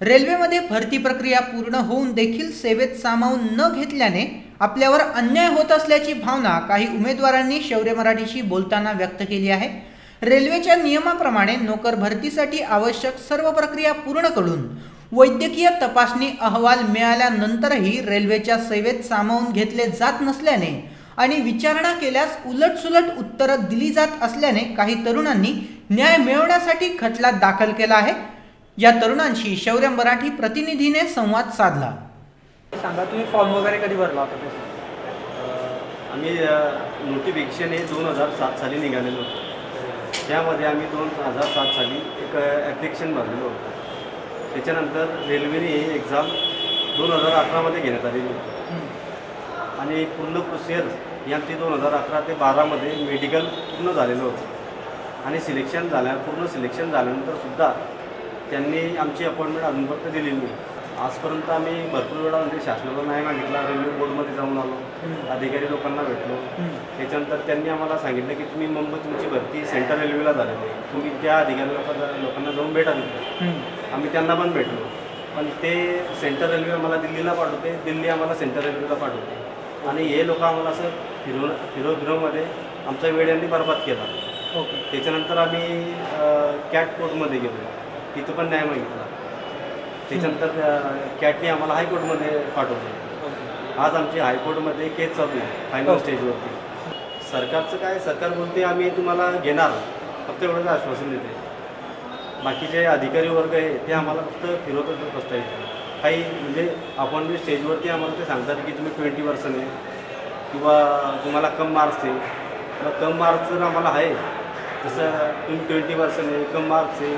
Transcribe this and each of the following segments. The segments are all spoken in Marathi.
रेल्वेमध्ये भरती प्रक्रिया पूर्ण होऊन देखील सेवेत सामावून न घेतल्याने आपल्यावर अन्याय होत असल्याची भावना काही उमेदवारांनी शौर्य मराठीशी बोलताना व्यक्त केली आहे. रेल्वेच्या नियमाप्रमाणे नोकर भरतीसाठी आवश्यक सर्व प्रक्रिया पूर्ण करून वैद्यकीय तपासणी अहवाल मिळाल्यानंतरही रेल्वेच्या सेवेत सामावून घेतले जात नसल्याने आणि विचारणा केल्यास उलटसुलट उत्तरं दिली जात असल्याने काही तरुणांनी न्याय मिळवण्यासाठी खटला दाखल केला आहे. या तरुणांशी शौर्य मराठी प्रतिनिधीने संवाद साधला. सांगा तुम्ही फॉर्म वगैरे कधी भरला होता आम्ही नोटिफिकेशन हे दोन हजार सात साली निघालेलो होतो. त्यामध्ये आम्ही दोन हजार सात साली एक ॲप्लिकेशन भरलेलो होतो. त्याच्यानंतर रेल्वेने ही एक्झाम दोन हजार अठरामध्ये घेण्यात आलेली होती. आणि पूर्ण प्रोसिजर ही आमची दोन हजार अकरा ते बारामध्ये मेडिकल पूर्ण झालेलं होतं. आणि सिलेक्शन झाल्या पूर्ण सिलेक्शन झाल्यानंतर सुद्धा त्यांनी आमची अपॉइंटमेंट अजूनपर्यंत दिलेली नाही. आजपर्यंत आम्ही भरपूर वेळा म्हणजे शासनाला नाही मागितला रेल्वे बोर्डमध्ये जाऊन आलो अधिकारी लोकांना भेटलो. त्याच्यानंतर त्यांनी आम्हाला सांगितलं की तुम्ही मुंबई तुमची भरती सेंट्रल रेल्वेला झालेली तुम्ही त्या अधिकारी लोकांना लोकांना जाऊन भेटा तिथे. आम्ही त्यांना पण भेटलो. पण ते सेंट्रल रेल्वे आम्हाला दिल्लीला पाठवते दिल्ली आम्हाला सेंट्रल रेल्वेला पाठवते. आणि हे लोक आम्हाला असं फिरवून फिरव फिरवमध्ये आमचा वेळ यांनी बरबाद केला. ओके. त्याच्यानंतर आम्ही कॅट कोर्टमध्ये गेलो. तिथं पण न्याय मागितला. त्याच्यानंतर कॅटने आम्हाला हायकोर्टमध्ये पाठवलं. आज आमची हायकोर्टमध्ये केस चालू आहे फायनल स्टेजवरती सरकारचं काय सरकार बोलते आम्ही तुम्हाला घेणार. फक्त एवढंच आश्वासन देते. बाकीचे अधिकारी वर्ग आहे ते आम्हाला फक्त फिरवतच बसता येते काही म्हणजे आपण जे स्टेजवरती आम्हाला ते सांगतात की तुम्ही ट्वेंटी पर्सेंट आहे. किंवा तुम्हाला कम मार्क्स आहे. तर कम मार्क्स जर आम्हाला आहे तसं तुम्ही ट्वेंटी पर्सेंट आहे कम मार्क्स आहे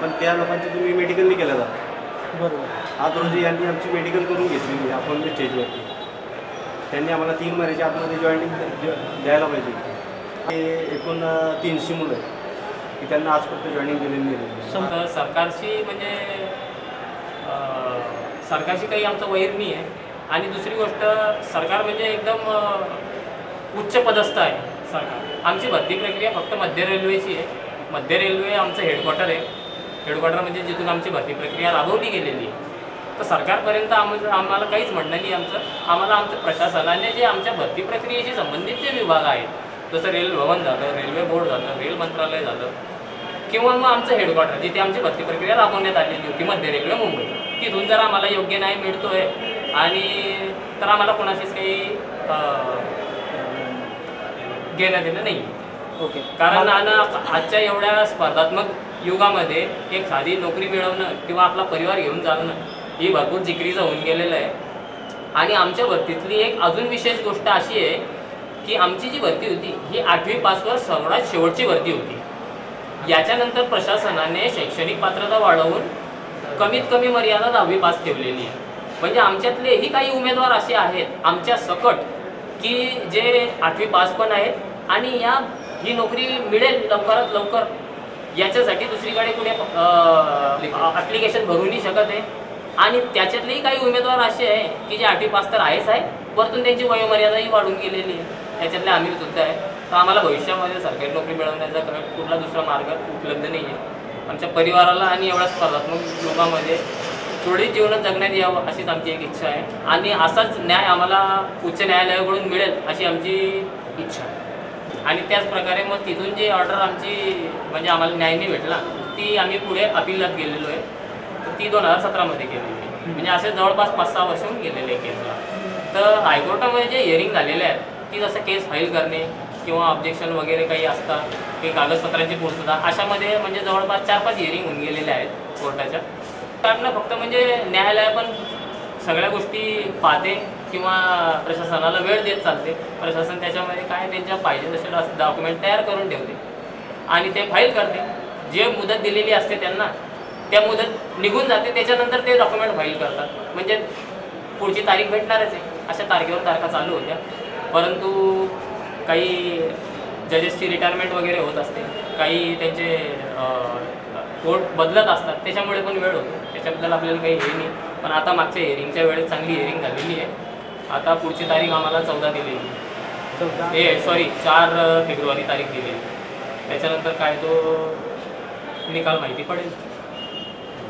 पण त्या लोकांचे तुम्ही मेडिकलनी केलं जातं बरोबर. आज रोजी यांनी आमची मेडिकल करून घेतलेली आहे आपण स्टेजवरती त्यांनी आम्हाला तीन महिन्याच्या आतमध्ये जॉईनिंग द्यायला पाहिजे. हे एकूण तीनशे मुलं आहेत. की त्यांना आजपर्यंत जॉईनिंग दिलेली नाही. सरकारशी म्हणजे सरकारशी काही आमचं वैर नाही आहे. आणि दुसरी गोष्ट सरकार म्हणजे एकदम उच्च पदस्थ आहे सरकार. आमची भरती प्रक्रिया फक्त मध्य रेल्वेची आहे. मध्य रेल्वे आमचं हेडक्वार्टर आहे. हेडक्वार्टर म्हणजे जिथून आमची भरती प्रक्रिया राबवली गेलेली आहे. तर सरकारपर्यंत आम्हाला आम्हाला काहीच म्हणणं नाही आमचं. आम्हाला आमच्या प्रशासनाने जे आमच्या भरती प्रक्रियेशी संबंधित जे विभाग आहेत जसं रेल भवन झालं रेल्वे बोर्ड झालं रेल मंत्रालय झालं किंवा मग आमचं हेडक्वार्टर जिथे आमची भरती प्रक्रिया राबवण्यात आलेली होती मध्य रेल्वे मुंबई. तिथून जर आम्हाला योग्य न्याय मिळतोय आणि तर आम्हाला कोणाशीच काही घेणं देणं नाही. ओके. कारण आजच्या एवढ्या स्पर्धात्मक युगामध्ये एक साधी नोकरी मिळवणं किंवा आपला परिवार घेऊन चालणं ही भरपूर जिकरीचं होऊन गेलेलं आहे. आणि आमच्या भरतीतली एक अजून विशेष गोष्ट अशी आहे की आमची जी भरती होती ही आठवी पासवर सर्वात शेवटची भरती होती. याच्यानंतर प्रशासनाने शैक्षणिक पात्रता वाढवून कमीत कमी मर्यादा दहावी पास ठेवलेली आहे. म्हणजे आमच्यातलेही काही उमेदवार असे आहेत आमच्या सकट की जे आठवी पास पण आहेत आणि या ही नोकरी मिळेल लवकरात लवकर याच्यासाठी दुसरीकडे कुठे ॲप्लिकेशन भरूनही शकत आहे. आणि त्याच्यातलेही काही उमेदवार असे आहे की जे आठवी पास तर आहेच आहे परतून त्यांची वयोमर्यादाही वाढून गेलेली आहे. त्याच्यातले आम्ही सुद्धा आहे तर आम्हाला भविष्यामध्ये सरकारी नोकरी मिळवण्याचा कुठला दुसरा मार्ग उपलब्ध नाही आहे. आमच्या परिवाराला आणि एवढ्या स्पर्धात्मक लोकांमध्ये सुरळीत जीवनात जगण्यात यावं अशीच आमची एक इच्छा आहे. आणि असाच न्याय आम्हाला उच्च न्यायालयाकडून मिळेल अशी आमची इच्छा आहे. आणि त्याच प्रकारे मग तिथून जी ऑर्डर आमची म्हणजे आम्हाला न्याय नाही भेटला ती आम्ही पुढे अपिलात गेलेलो आहे. तर ती दोन हजार सतरामध्ये केलेली आहे. म्हणजे असे जवळपास पाच सहा वर्ष होऊन गेलेले आहे केसला. तर हायकोर्टामध्ये जे हिअरिंग झालेले आहेत ती जसं केस फाईल करणे किंवा ऑब्जेक्शन वगैरे काही असतात काही कागदपत्रांची पूर्तता अशामध्ये म्हणजे जवळपास चार पाच हिअरिंग होऊन गेलेल्या आहेत कोर्टाच्या. कारण फक्त म्हणजे न्यायालय पण सगळ्या गोष्टी पाहते किंवा प्रशासनाला वेळ देत चालते. प्रशासन त्याच्यामध्ये काय त्यांच्या पाहिजे तसे डॉक्युमेंट तयार करून ठेवते. आणि ते फाईल करते. जे मुदत दिलेली असते त्यांना त्या मुदत निघून जाते. त्याच्यानंतर ते डॉक्युमेंट फाईल करतात. म्हणजे पुढची तारीख भेटणारच आहे. अशा तारखेवर तारखा चालू होत्या. परंतु काही जजेसची रिटायरमेंट वगैरे होत असते. काही त्यांचे कोर्ट बदलत असतात. त्याच्यामुळे पण वेळ होतो. त्याच्याबद्दल आपल्याला काही हे नाही. पण आता मागच्या हिअरिंगच्या वेळेस चांगली हिअरिंग झालेली आहे. आता पुढची तारीख आम्हाला चौदा दिलेली हे सॉरी चार फेब्रुवारी तारीख दिलेली त्याच्यानंतर काय तो निकाल माहिती पडेल.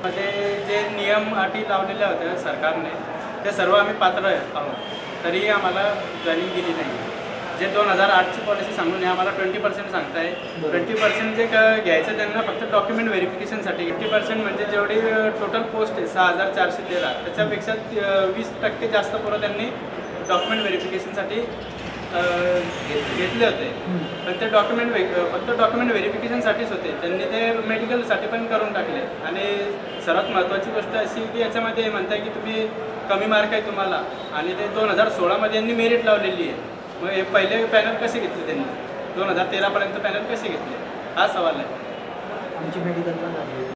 मध्ये जे नियम अटी लावलेल्या होत्या सरकारने ते सर्व आम्ही पात्र आहोत. तरीही आम्हाला जॉईनिंग दिली नाही. जे दोन हजार आठची पॉलिसी सांगून हे आम्हाला ट्वेंटी पर्सेंट सांगताय. ट्वेंटी पर्सेंट जे क- घ्यायचं त्यांना फक्त डॉक्युमेंट व्हेरिफिकेशनसाठी एट्टी पर्सेंट म्हणजे जेवढी टोटल पोस्ट आहे सहा हजार चारशे तेरा. त्याच्यापेक्षा वीस टक्के जास्त पोरं त्यांनी डॉक्युमेंट व्हेरिफिकेशनसाठी घेतले होते. पण ते डॉक्युमेंट फक्त डॉक्युमेंट व्हेरिफिकेशनसाठीच होते. त्यांनी ते मेडिकलसाठी पण करून टाकले. आणि सर्वात महत्त्वाची गोष्ट अशी की याच्यामध्ये म्हणताय की तुम्ही कमी मार्क आहे तुम्हाला. आणि ते दोन हजार सोळामध्ये यांनी मेरिट लावलेली आहे. मग हे पहिले पॅनल कसे घेतले त्यांनी? दोन हजार तेरापर्यंत पॅनल कसे घेतले? हा सवाल आहे. आमची मेडिकल पण झाली